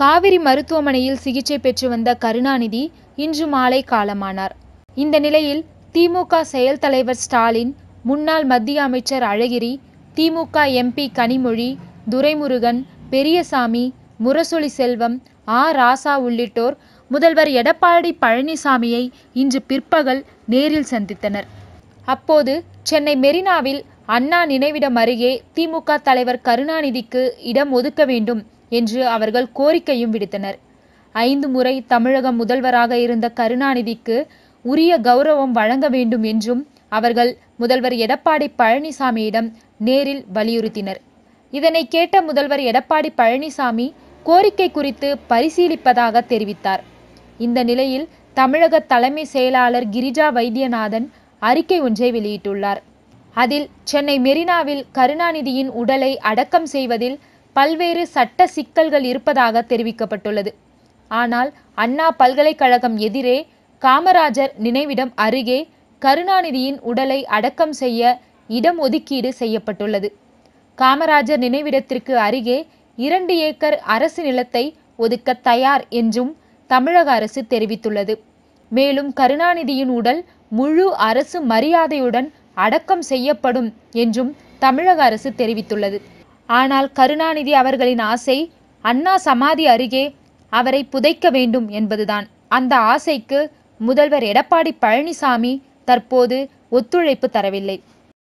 காவிரி மருத்துவமனையில் சிகிச்சை பெற்று வந்த கருணாநிதி இன்று மாலை காலமானார். இந்த நிலையில் திமுக செயல் தலைவர் ஸ்டாலின் முன்னாள் மத்திய அமைச்சர் அழகிரி திமுக எம்பி கனிமொழி துரைமுருகன் பெரியசாமி முரசொலி செல்வம் ஆ. ராசா உள்ளிட்டோர் முதல்வர் எடப்பாடி பழனிசாமியை இன்று பிற்பகல் நேரில் சந்தித்தனர். அப்போது சென்னை மெரினாவில் அண்ணா நினைவிடம் அருகே திமுக தலைவர் கருணாநிதிக்கு இடம் ஒதுக்க வேண்டும் என்று அவர்கள் கோரிக்கையும் விடுத்தனர். ஐந்து முறை தமிழக முதல்வராக இருந்த கருணாநிதிக்கு உரிய கௌரவம் வழங்க வேண்டும் என்றும் அவர்கள் முதல்வர் எடப்பாடி பழனிசாமியிடம் நேரில் வலியுறுத்தினர். இதனை கேட்ட முதல்வர் எடப்பாடி பழனிசாமி கோரிக்கை குறித்து பரிசீலிப்பதாக தெரிவித்தார். இந்த நிலையில் தமிழக தலைமை செயலாளர் கிரிஜா வைத்தியநாதன் அறிக்கை ஒன்றை வெளியிட்டுள்ளார். அதில் சென்னை மெரினாவில் கருணாநிதியின் உடலை அடக்கம் செய்வதில் பல்வேறு சட்ட சிக்கல்கள் இருப்பதாக தெரிவிக்கப்பட்டுள்ளது. ஆனால் அண்ணா பல்கலைக்கழகம் எதிரே காமராஜர் நினைவிடம் அருகே கருணாநிதியின் உடலை அடக்கம் செய்ய இடம் ஒதுக்கீடு செய்யப்பட்டுள்ளது. காமராஜர் நினைவிடத்திற்கு அருகே இரண்டு ஏக்கர் அரசு நிலத்தை ஒதுக்க தயார் என்றும் தமிழக அரசு தெரிவித்துள்ளது. மேலும் கருணாநிதியின் உடல் முழு அரசு மரியாதையுடன் அடக்கம் செய்யப்படும் என்றும் தமிழக அரசு தெரிவித்துள்ளது. ஆனால் கருணாநிதி அவர்களின் ஆசை அண்ணா சமாதி அருகே அவரை புதைக்க வேண்டும் என்பதுதான். அந்த ஆசைக்கு முதல்வர் எடப்பாடி பழனிசாமி தற்போது ஒத்துழைப்பு தரவில்லை.